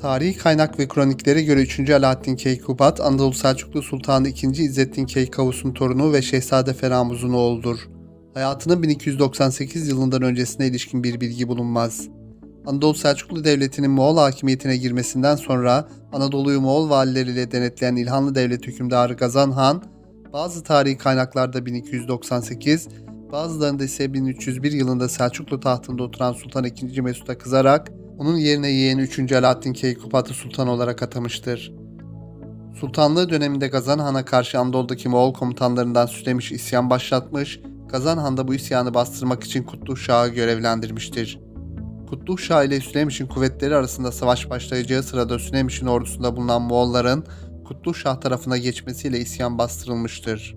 Tarihi kaynak ve kroniklere göre 3. Alaaddin Keykubat, Anadolu Selçuklu Sultanı II. İzzettin Keykavus'un torunu ve Şehzade Feramuz'un oğludur. Hayatının 1298 yılından öncesine ilişkin bir bilgi bulunmaz. Anadolu Selçuklu Devleti'nin Moğol hakimiyetine girmesinden sonra Anadolu'yu Moğol valileriyle denetleyen İlhanlı Devlet hükümdarı Gazan Han, bazı tarihi kaynaklarda 1298, bazılarında ise 1301 yılında Selçuklu tahtında oturan Sultan II. Mesut'a kızarak onun yerine yeğeni 3. Alaaddin Keykubat'ı sultan olarak atamıştır. Sultanlığı döneminde Gazan Han'a karşı Anadolu'daki Moğol komutanlarından Sülemiş isyan başlatmış, Gazan Han da bu isyanı bastırmak için Kutluh Şah'ı görevlendirmiştir. Kutluh Şah ile Sülemiş'in kuvvetleri arasında savaş başlayacağı sırada Sülemiş'in ordusunda bulunan Moğolların Kutluh Şah tarafına geçmesiyle isyan bastırılmıştır.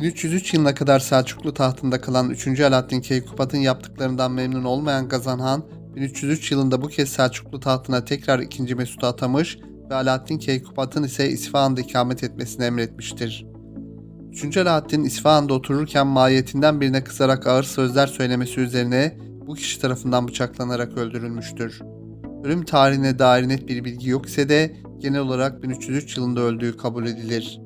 1303 yılına kadar Selçuklu tahtında kalan 3. Alaaddin Keykubat'ın yaptıklarından memnun olmayan Gazan Han, 1303 yılında bu kez Selçuklu tahtına tekrar 2. Mesut'u atamış ve Alaaddin Keykubat'ın ise İsfahan'da ikamet etmesini emretmiştir. 3. Alaaddin İsfahan'da otururken mahiyetinden birine kızarak ağır sözler söylemesi üzerine bu kişi tarafından bıçaklanarak öldürülmüştür. Ölüm tarihine dair net bir bilgi yok ise de genel olarak 1303 yılında öldüğü kabul edilir.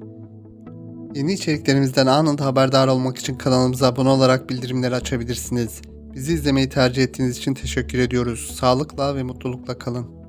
Yeni içeriklerimizden anında haberdar olmak için kanalımıza abone olarak bildirimleri açabilirsiniz. Bizi izlemeyi tercih ettiğiniz için teşekkür ediyoruz. Sağlıkla ve mutlulukla kalın.